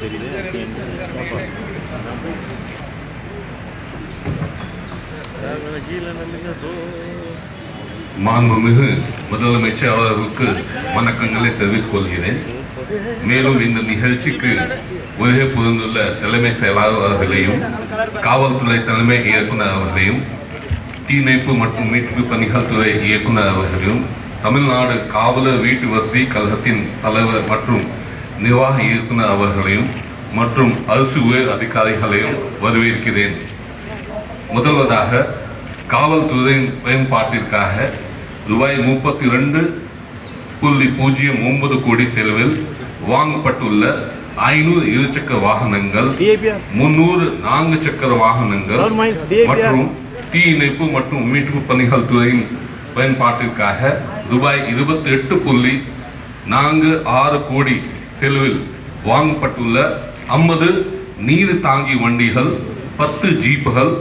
மாதிரி தெரியுது. மாண்புமிகு முதலமைச்சர் அவர்களுக்கு வணக்கங்களை தெரிவித்துக் கொள்கிறேன். மேலும் இந்த நிகழ்ச்சிக்கு உலகை புரிந்துள்ள தலைமை செயலாளர் அவர்களையும் காவல்துறை தலைமை இயக்குனர் அவர்களையும் தீயணைப்பு மற்றும் மீட்பு பணிகள் துறை இயக்குனர் அவர்களையும் தமிழ்நாடு காவலர் வீட்டு வசதி கழகத்தின் தலைவர் மற்றும் நிர்வாக இயக்குனர் அவர்களையும் மற்றும் அரசு உயர் அதிகாரிகளையும் வரவேற்கிறேன். முதல்வதாக காவல்துறையின் பயன்பாட்டிற்காக ரூபாய் முப்பத்தி ரெண்டு புள்ளி பூஜ்ஜியம் ஒன்பது கோடி செலவில் வாங்கப்பட்டுள்ள ஐநூறு இருசக்கர வாகனங்கள் முன்னூறு நான்கு சக்கர வாகனங்கள் மற்றும் தீயணைப்பு மற்றும் மீட்பு பணிகள் துறையின் பயன்பாட்டிற்காக ரூபாய் இருபத்தி எட்டு புள்ளி நான்கு ஆறு கோடி செலவில் வாங்கப்பட்டுள்ள ஐம்பது நீர் தாங்கி வண்டிகள் பத்து ஜீப்புகள்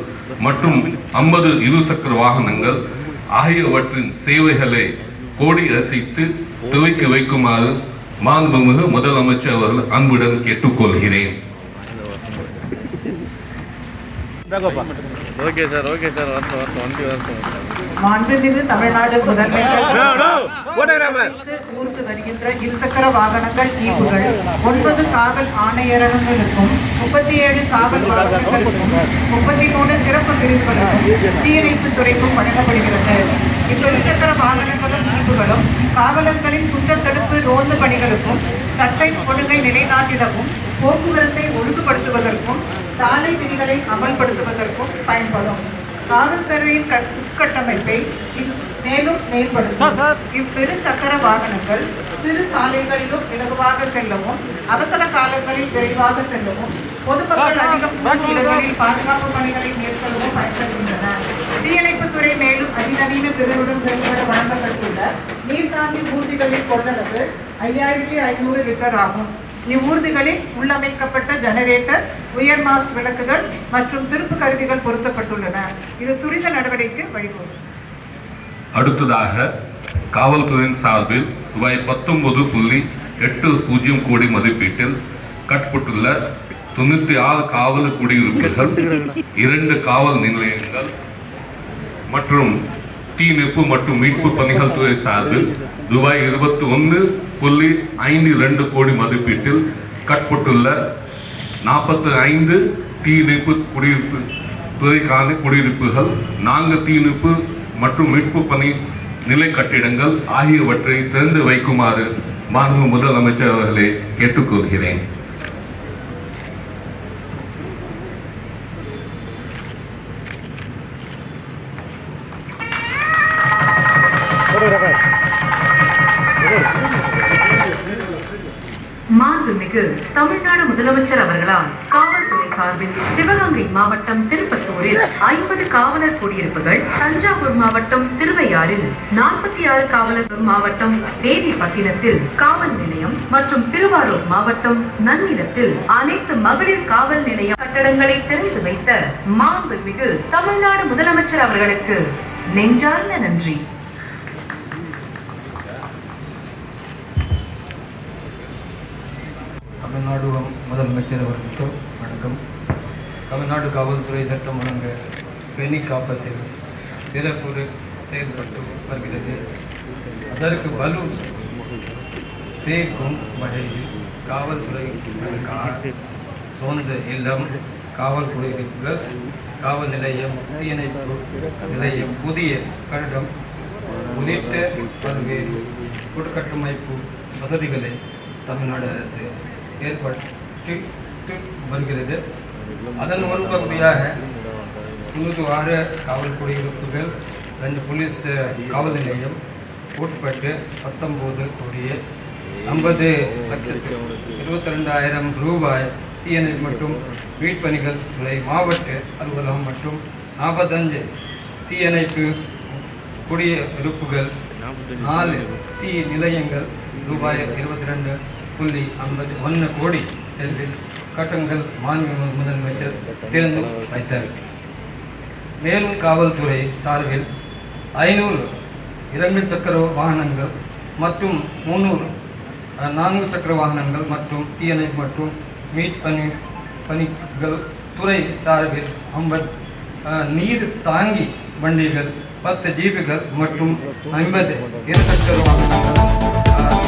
மற்றும் ஐம்பது இருசக்கர வாகனங்கள் ஆகியவற்றின் சேவைகளை கோடி ரசித்து துவக்கி வைக்குமாறு மாண்புமிகு முதலமைச்சர் அவர்கள் அன்புடன் கேட்டுக்கொள்கிறேன். ஓகே சார் ஓகே சார் வரட்டும் வரட்டும் வண்டி வரட்டும். மாண்புமிகு தமிழ்நாடு முதலமைச்சர் ஊர்ந்து வருகின்ற இருசக்கர வாகனங்கள் ஈவுகள் ஒன்பது காவல் ஆணையரகங்களுக்கும் முப்பத்தி ஏழு காவல் வாகனங்களுக்கும் முப்பத்தி மூணு சிறப்பு பிரிவுகளுக்கும் தீயணைப்பு துறைக்கும் வழங்கப்படுகிறது. இவ்விருசக்கர வாகனங்களும் ஈவுகளும் காவலர்களின் குற்றத்தடுப்பு ரோந்து பணிகளுக்கும் சட்டை ஒழுங்கை நிலைநாட்டிடவும் போக்குவரத்தை ஒழுங்குபடுத்துவதற்கும் சாலை விதிகளை அமல்படுத்துவதற்கும் பயன்படும். காவல்துறையின் கட்- உட்கட்டமைப்பை மேலும் மேம்படுத்தும். இவ்விரு சக்கர வாகனங்கள் சிறு சாலைகளிலும் இலகுவாக செல்லவும் அவசர காலங்களில் விரைவாக செல்லவும் பொதுமக்கள் அதிகம் இடங்களில் பாதுகாப்பு பணிகளை மேற்கொள்ளவும் மேலும் அதிநவீன திறனுடன் செயல்பட வழங்கப்பட்டுள்ள நீர்த்தாங்கி ஊர்திகளின் கொள்ளளவு ஐயாயிரத்தி ஐநூறு லிட்டர் ஆகும். இவ்வூர்திகளில் உள்ளமைக்கப்பட்ட ஜெனரேட்டர் உயர் மாஸ்ட் விளக்குகள் மற்றும் திருப்பு கருவிகள் பொருத்தப்பட்டுள்ளன. இது துரித நடவடிக்கைக்கு வழிவகுக்கும். அடுத்ததாக காவல்துறையின் சார்பில் ரூபாய் பத்தொன்பது புள்ளி எட்டு பூஜ்ஜியம் கோடி மதிப்பீட்டில் கட்டப்பட்டுள்ள தொண்ணூற்றி ஆறு காவல் குடியிருப்புகள் இரண்டு காவல் நிலையங்கள் மற்றும் தீயணைப்பு மற்றும் மீட்பு பணிகள் துறை சார்பில் ரூபாய் இருபத்தி ஒன்று புள்ளி ஐந்து ரெண்டு கோடி மதிப்பீட்டில் கட்பட்டுள்ள நாற்பத்தி ஐந்து தீயணைப்பு குடியிருப்பு துறைக்கான குடியிருப்புகள் நான்கு தீயணைப்பு மற்றும் மீட்பு பணி நிலை கட்டிடங்கள் ஆகியவற்றை திறந்து வைக்குமாறு மாண்பு முதலமைச்சர் அவர்களை கேட்டுக்கொள்கிறேன். மாண்புமிகு தமிழ்நாடு முதலமைச்சர் அவர்களால் காவல்துறை சார்பில் சிவகங்கை மாவட்டம் திருப்பத்தூரில் ஐம்பது காவலர் குடியிருப்புகள் தஞ்சாவூர் மாவட்டம் திருவையாறில் நாற்பத்தி ஆறு காவலர் மாவட்டம் தேவிப்பட்டினத்தில் காவல் நிலையம் மற்றும் திருவாரூர் மாவட்டம் நன்னிலத்தில் அனைத்து மகளிர் காவல் நிலைய கட்டடங்களை திறந்து வைத்த மாண்புமிகு தமிழ்நாடு முதலமைச்சர் அவர்களுக்கு நெஞ்சார்ந்த நன்றி. தமிழ்நாடு முதலமைச்சர் அவர்களுக்கும் வணக்கம். தமிழ்நாடு காவல்துறை சட்டம் ஒழுங்கு பெணி காப்பத்தில் சிறப்பு செயல்பட்டு வருகிறது. அதற்கு வலு சேர்க்கும் வகையில் காவல்துறை சொந்த இல்லம் காவல் குடியிருப்புகள் காவல் நிலையம் தீயணைப்பு நிலையம் புதிய கட்டிடம் உள்ளிட்ட பல்வேறு உட்கட்டமைப்பு வசதிகளை தமிழ்நாடு அரசு ஏற்பட்டு வருகிறது. அதன் ஒரு பகுதியாக தொண்ணூற்றி ஆறு காவல் குடியிருப்புகள் ரெண்டு போலீஸ் காவல் நிலையம் உட்பட்டு பத்தொம்போது கோடியே ஐம்பது லட்சத்து இருபத்தி ரெண்டாயிரம் ரூபாய் தீயணைப்பு மற்றும் வீட்பணிகள் துறை மாவட்ட அலுவலகம் மற்றும் நாற்பத்தஞ்சு தீயணைப்பு குடியிருப்புகள் நாலு தீ நிலையங்கள் ரூபாய் இருபத்தி ரெண்டு புள்ளி ஐம்பத்தி ஒன்று கோடி செல்வில் கட்டங்கள் மாநில முதலமைச்சர் திறந்து வைத்தார். மேலும் காவல்துறை சார்பில் ஐநூறு இரண்டு சக்கர வாகனங்கள் மற்றும் முந்நூறு நான்கு சக்கர வாகனங்கள் மற்றும் தீயணைப்பு மற்றும் மீட்பணி பணிகள் துறை சார்பில் ஐம்பது நீர் தாங்கி வண்டிகள் பத்து ஜீப்புகள் மற்றும் ஐம்பது இருசக்கர வாகனங்கள் அஹ்,